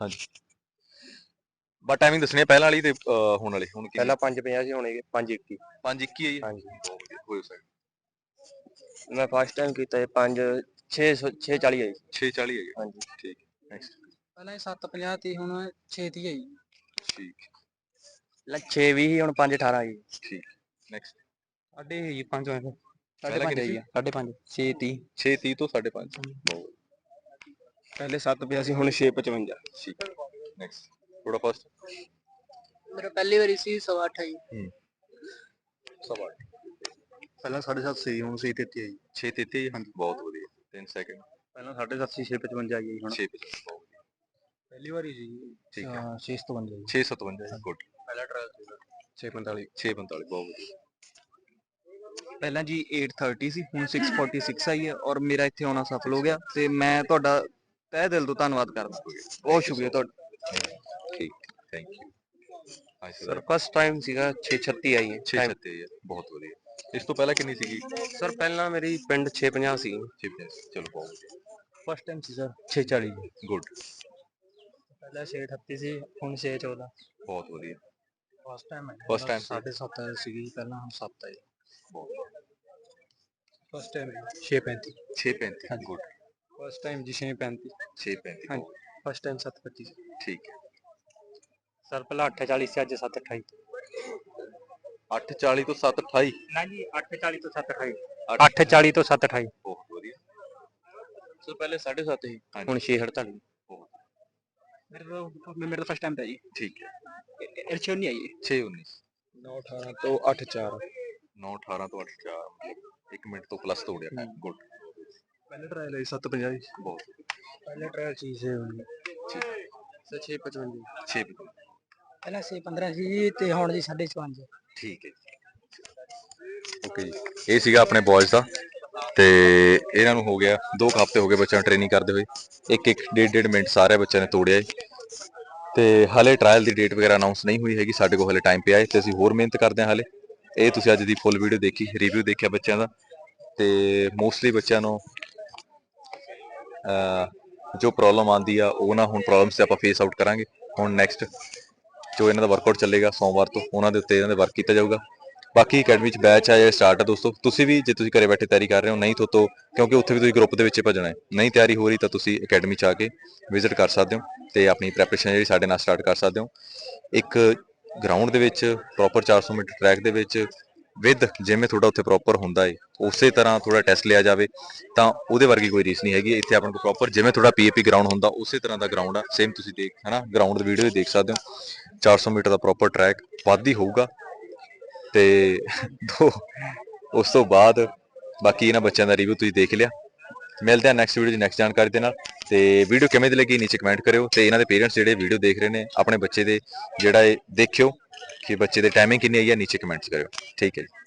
ਹਾਂਜੀ। But timing ਦੱਸਣੀ ਹੈ ਪਹਿਲਾਂ ਵਾਲੀ ਤੇ ਅਹ, ਹੁਣ ਵਾਲੀ ਹੁਣ ਕੀ ਪਹਿਲਾਂ 5:50 ਸੀ ਹੁਣ 5:21 5 21 ਹੈ ਜੀ? ਹਾਂਜੀ। ਹੋਇਓ ਸਾਈਡ ਮੈਂ ਫਸਟ ਟਾਈਮ ਕੀਤਾ ਇਹ 5 6 640 ਹੈ ਜੀ 640 ਹੈ ਜੀ ਹਾਂਜੀ। ਠੀਕ ਨੈਕਸਟ ਪਹਿਲਾਂ 750 ਤੀ ਹੁਣ 6 ਤੀ ਹੈ ਜੀ ਠੀਕ ਲੈ 6 ਵੀ ਸੀ ਹੁਣ 5:18 ਜੀ ਠੀਕ ਨੈਕਸਟ ਸਾਡੇ ਜੀ 5 ਵਜੇ ਪਹਿਲਾਂ ਕਿੰਨੀ ਸੀ? ਸਾਡੇ 5 6 ਤੀ 6 30 ਤੋਂ 5.5 ਬਹੁਤ ਪਹਿਲੇ 7:50 ਸੀ ਹੁਣ 6:55 ਠੀਕ ਨੈਕਸਟ ਥੋੜਾ ਫਸਟ ਮੇਰਾ ਪਹਿਲੀ ਵਾਰੀ ਸੀ 8.5 ਜੀ। ਸਵਾ ਪਹਿਲਾਂ 7:30 ਸੀ ਹੁਣ 6:33 ਹੈ ਜੀ। 6 33 ਹਾਂਜੀ। ਬਹੁਤ ਵਧੀਆ। 3 ਸੈਕਿੰਡ ਪਹਿਲਾਂ 7:30 ਸੀ 6:55 ਆਈ ਹੈ ਹੁਣ। 6 ਬਹੁਤ ਵਧੀਆ। ਪਹਿਲੀ ਵਾਰੀ ਜੀ। ਠੀਕ ਹੈ। 6 ਤੋਂ 5 ਜੀ। 657 ਗੁੱਡ ਪਹਿਲਾ ਟ੍ਰਾਇਲ ਸੀ 6:45 645 ਬਹੁਤ ਵਧੀਆ। ਪਹਿਲਾਂ ਜੀ 830 ਸੀ ਹੁਣ 646 ਆਈ ਹੈ ਔਰ ਮੇਰਾ ਇੱਥੇ ਆਉਣਾ ਸਫਲ ਹੋ ਗਿਆ ਤੇ ਮੈਂ ਤੁਹਾਡਾ ਤਹਿ ਦਿਲ ਤੋਂ ਧੰਨਵਾਦ ਕਰਦਾ ਬਹੁਤ ਸ਼ੁਕਰੀਆ ਤੁਹਾਡਾ ਠੀਕ ਥੈਂਕ ਯੂ ਹਾਂਜੀ ਸਰ ਸਰ ਫਸਟ ਟਾਈਮ ਸੀਗਾ 6:36 ਆਈ ਹੈ 6 36 ਬਹੁਤ ਵਧੀਆ ਇਸ ਤੋਂ ਪਹਿਲਾਂ ਕਿੰਨੀ ਸੀਗੀ ਸਰ ਪਹਿਲਾਂ ਮੇਰੀ ਪਿੰਡ 6:50 ਸੀ 6 ਚਲੋ ਬਹੁਤ ਵਧੀਆ ਫਸਟ ਟਾਈਮ ਸੀ ਸਰ 6:40 ਗੁੱਡ ਪਹਿਲਾਂ 638 ਸੀ ਹੁਣ 614 ਬਹੁਤ ਵਧੀਆ ਫਸਟ ਟਾਈਮ ਹੈ First time ਸੀ। 7.5 ਸੀਗੀ ਪਹਿਲਾਂ ਹੁਣ 7 ਹੈ ਬਹੁਤ first time 635 635 good first time ਜੀ 635 635 ਹਾਂਜੀ ਫਸਟ ਟਾਈਮ 725 ਠੀਕ ਹੈ ਸਰ ਪਹਿਲਾਂ 840 ਸੀ ਅੱਜ 728 840 ਤੋਂ 728 ਨਾ ਜੀ 840 ਤੋਂ 728 8 840 ਤੋਂ 728 ਬਹੁਤ ਵਧੀਆ ਸਰ ਪਹਿਲੇ 7:30 ਸੀ ਹਾਂਜੀ ਹੁਣ 6:48 ਮੇਰੇ ਤੋਂ ਮੇਰੇ ਫਸਟ ਟਾਈਮ ਤਾਂ ਜੀ ਠੀਕ ਹੈ ਇਰਸ਼ੋ ਨਹੀਂ ਆਈ 6 19 9 18 ਤੋਂ 8 4 9 18 ਤੋਂ 8 4 ਮਤਲਬ 1 ਮਿੰਟ ਤੋਂ ਪਲੱਸ ਤੋੜਿਆ ਗੁੱਡ ਪਹਿਲੇ ਟ੍ਰਾਇਲ ਹੈ 7:50 ਬਹੁਤ। ਪਹਿਲੇ ਟ੍ਰਾਇਲ ਸੀ ਸੇ ਸਰ 6:55 6 ਪਹਿਲਾਂ ਸੇ 15 ਸੀ ਜੀ ਤੇ ਹੁਣ ਜੀ 5.5 ਠੀਕ ਹੈ ਓਕੇ ਜੀ। ਇਹ ਸੀਗਾ ਆਪਣੇ ਬॉयਜ਼ ਦਾ ਤੇ ਇਹਨਾਂ ਨੂੰ ਹੋ ਗਿਆ 2 ਹਫ਼ਤੇ ਹੋ ਗਏ ਬੱਚਿਆਂ ਨੂੰ ਟ੍ਰੇਨਿੰਗ ਕਰਦੇ ਹੋਏ। ਇੱਕ ਇੱਕ ਡੇਢ ਡੇਢ ਮਿੰਟ ਸਾਰੇ ਬੱਚਿਆਂ ਨੇ ਤੋੜਿਆ ਹੈ ਤੇ ਹਲੇ ਟ੍ਰਾਇਲ ਦੀ ਡੇਟ ਵਗੈਰਾ ਅਨਾਉਂਸ ਨਹੀਂ ਹੋਈ ਹੈਗੀ ਸਾਡੇ ਕੋਲ ਹਲੇ ਟਾਈਮ ਪਿਆ ਹੈ ਤੇ ਅਸੀਂ ਹੋਰ ਮਿਹਨਤ ਕਰਦੇ ਹਾਂ ਹਲੇ। ਇਹ ਤੁਸੀਂ ਅੱਜ ਦੀ ਫੁੱਲ ਵੀਡੀਓ ਦੇਖੀ ਰਿਵਿਊ ਦੇਖਿਆ ਬੱਚਿਆਂ ਦਾ। ਤੇ ਮੋਸਟਲੀ ਬੱਚਿਆਂ ਨੂੰ ਜੋ ਪ੍ਰੋਬਲਮ ਆਂਦੀ ਆ, ਉਹ ਨਾ ਹੁਣ ਪ੍ਰੋਬਲਮਸ ਤੇ ਆਪਾਂ ਫੇਸ ਆਊਟ ਕਰਾਂਗੇ। ਹੁਣ ਨੈਕਸਟ ਜੋ ਇਹਨਾਂ ਦਾ ਵਰਕਆਊਟ ਚੱਲੇਗਾ ਸੋਮਵਾਰ ਤੋਂ, ਉਹਨਾਂ ਦੇ ਉੱਤੇ ਇਹਨਾਂ ਦੇ ਵਰਕ ਕੀਤਾ ਜਾਊਗਾ। ਬਾਕੀ ਅਕੈਡਮੀ ਚ ਬੈਚ ਆ ਜਾਂ ਸਟਾਰਟ ਆ ਦੋਸਤੋ, ਤੁਸੀਂ ਵੀ ਜੇ ਤੁਸੀਂ ਘਰੇ ਬੈਠੇ ਤਿਆਰੀ ਕਰ ਰਹੇ ਹੋ, ਨਹੀਂ ਤੋਂ ਕਿਉਂਕਿ ਉੱਥੇ ਵੀ ਤੁਸੀਂ ਗਰੁੱਪ ਦੇ ਵਿੱਚ ਹੀ ਭੱਜਣਾ ਹੈ। ਨਹੀਂ ਤਿਆਰੀ ਹੋ ਰਹੀ ਤਾਂ ਤੁਸੀਂ ਅਕੈਡਮੀ ਚ ਆ ਕੇ ਵਿਜ਼ਿਟ ਕਰ ਸਕਦੇ ਹੋ ਤੇ ਆਪਣੀ ਪ੍ਰੈਪਰੇਸ਼ਨ ਜਿਹੜੀ ਸਾਡੇ ਨਾਲ ਸਟਾਰਟ ਕਰ ਸਕਦੇ ਹੋ। ਇੱਕ ਗਰਾਊਂਡ ਦੇ ਵਿੱਚ ਪ੍ਰੋਪਰ 400 ਮੀਟਰ ਟਰੈਕ ਦੇ ਵਿੱਚ ਵਿਦ ਜਿਵੇਂ ਤੁਹਾਡਾ ਉੱਥੇ ਪ੍ਰੋਪਰ ਹੁੰਦਾ ਏ, ਉਸੇ ਤਰ੍ਹਾਂ ਥੋੜਾ ਟੈਸਟ ਲਿਆ ਜਾਵੇ, ਤਾਂ ਉਹਦੇ ਵਰਗੀ ਕੋਈ ਰੀਸ ਨਹੀਂ ਹੈਗੀ, ਇੱਥੇ ਆਪਣੇ ਕੋਲ ਪ੍ਰੋਪਰ ਜਿਵੇਂ ਤੁਹਾਡਾ ਪੀਏਪੀ ਗਰਾਊਂਡ ਹੁੰਦਾ, ਉਸੇ ਤਰ੍ਹਾਂ ਦਾ ਗਰਾਊਂਡ ਆ ਸੇਮ ਤੁਸੀਂ ਦੇਖ, ਹਨਾ ਗਰਾਊਂਡ ਦੀ ਵੀਡੀਓ ਦੇਖ ਸਕਦੇ ਹੋ 400 ਮੀਟਰ ਦਾ ਪ੍ਰੋਪਰ ਟਰੈਕ ਵੱਧ ਹੀ ਹੋਊਗਾ, ਤੇ ਦੋ, ਉਸ ਤੋਂ ਬਾਅਦ ਬਾਕੀ ਇਹਨਾਂ ਬੱਚਿਆਂ ਦਾ ਰਿਵਿਊ ਤੁਸੀਂ ਦੇਖ ਲਿਆ। ਮਿਲਦੇ ਹਾਂ ਨੈਕਸਟ ਵੀਡੀਓ ਦੀ ਨੈਕਸਟ ਜਾਣਕਾਰੀ ਦੇ ਨਾਲ, ਤੇ ਵੀਡੀਓ ਕਿਵੇਂ ਦੀ ਲੱਗੀ, ਨੀਚੇ ਕਮੈਂਟ ਕਰਿਓ, ਤੇ ਇਹਨਾਂ ਦੇ ਪੇਰੈਂਟਸ ਜਿਹੜੇ ਵੀਡੀਓ ਦੇਖ ਰਹੇ ਨੇ, ਆਪਣੇ ਬੱਚੇ ਦੇ ਜਿਹੜਾ ਇਹ ਦੇਖਿਓ। ਕਿ ਬੱਚੇ ਦੇ ਟਾਈਮਿੰਗ ਕਿੰਨੀ ਆਈ ਹੈ ਨੀਚੇ ਕਮੈਂਟਸ ਕਰਿਓ। ਠੀਕ ਹੈ ਜੀ।